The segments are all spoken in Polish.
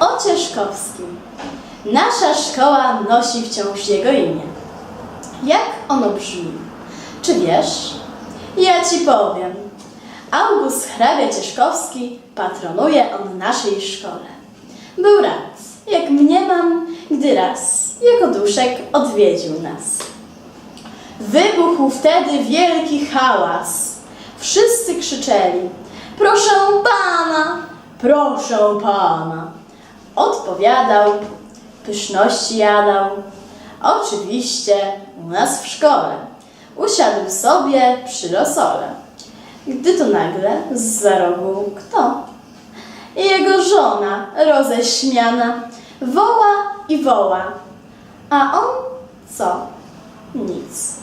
o Cieszkowskim. Nasza szkoła nosi wciąż jego imię. Jak ono brzmi? Czy wiesz? Ja ci powiem. August hrabia Cieszkowski patronuje on naszej szkole. Był raz, jak mniemam, gdy raz jako duszek odwiedził nas. Wybuchł wtedy wielki hałas. Wszyscy krzyczeli: Proszę pana, proszę pana. Odpowiadał, pyszności jadał. Oczywiście u nas w szkole. Usiadł sobie przy rosole. Gdy to nagle z rogu kto? Jego żona roześmiana woła i woła. A on co? Nic.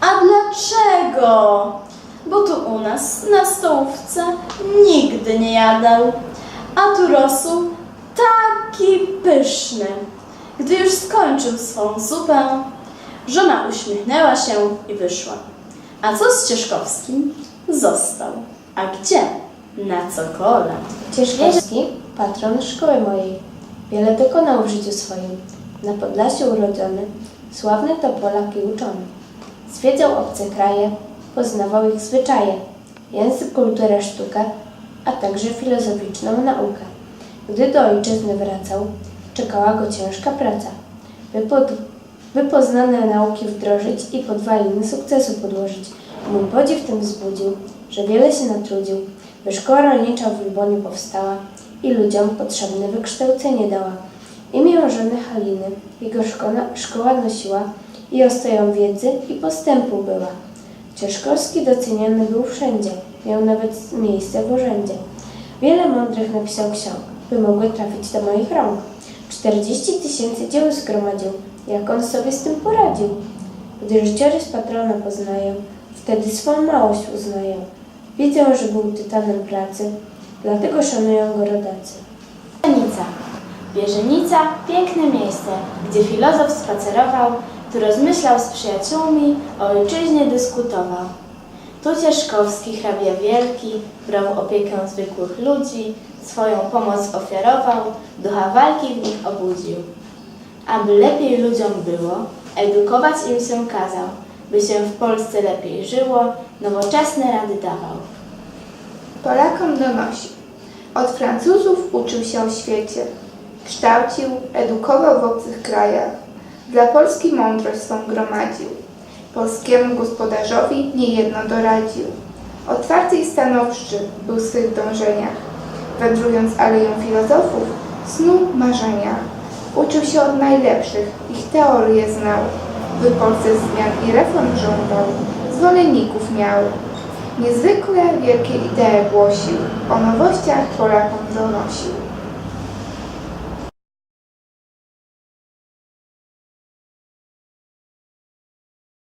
A dlaczego? Bo tu u nas na stołówce nigdy nie jadał, a tu rosół taki pyszny. Gdy już skończył swą zupę, żona uśmiechnęła się i wyszła. A co z Cieszkowskim? Został. A gdzie? Na cokole. Cieszkowski, patron szkoły mojej, wiele dokonał w życiu swoim. Na Podlasiu urodzony, sławny to Polak i uczony. Zwiedzał obce kraje, poznawał ich zwyczaje, język, kulturę, sztukę, a także filozoficzną naukę. Gdy do ojczyzny wracał, czekała go ciężka praca, by, pod, poznane nauki wdrożyć i podwaliny sukcesu podłożyć. Mój podziw tym wzbudził, że wiele się natrudził, by szkoła rolnicza w Luboniu powstała i ludziom potrzebne wykształcenie dała. Imię żony Haliny jego szkoła, szkoła nosiła i ostoją wiedzy i postępu była. Cieszkowski doceniany był wszędzie, miał nawet miejsce w urzędzie. Wiele mądrych napisał ksiąg, by mogły trafić do moich rąk. 40 tysięcy dzieł zgromadził, jak on sobie z tym poradził. Gdy życiorys patrona poznają, wtedy swą małość uznają. Widzą, że był tytanem pracy, dlatego szanują go rodacy. Wierzenica piękne miejsce, gdzie filozof spacerował, tu rozmyślał z przyjaciółmi, o ojczyźnie dyskutował. Tu Cieszkowski, hrabia wielki, brał opiekę zwykłych ludzi, swoją pomoc ofiarował, ducha walki w nich obudził. Aby lepiej ludziom było, edukować im się kazał, by się w Polsce lepiej żyło, nowoczesne rady dawał. Polakom donosił. Od Francuzów uczył się o świecie. Kształcił, edukował w obcych krajach. Dla Polski mądrość swą gromadził. Polskiemu gospodarzowi niejedno doradził. Otwarty i stanowczy był w swych dążeniach. Wędrując aleją filozofów, snuł marzenia. Uczył się od najlepszych, ich teorie znał. By Polsce zmian i reform żądał, zwolenników miał. Niezwykle wielkie idee głosił, o nowościach Polakom donosił.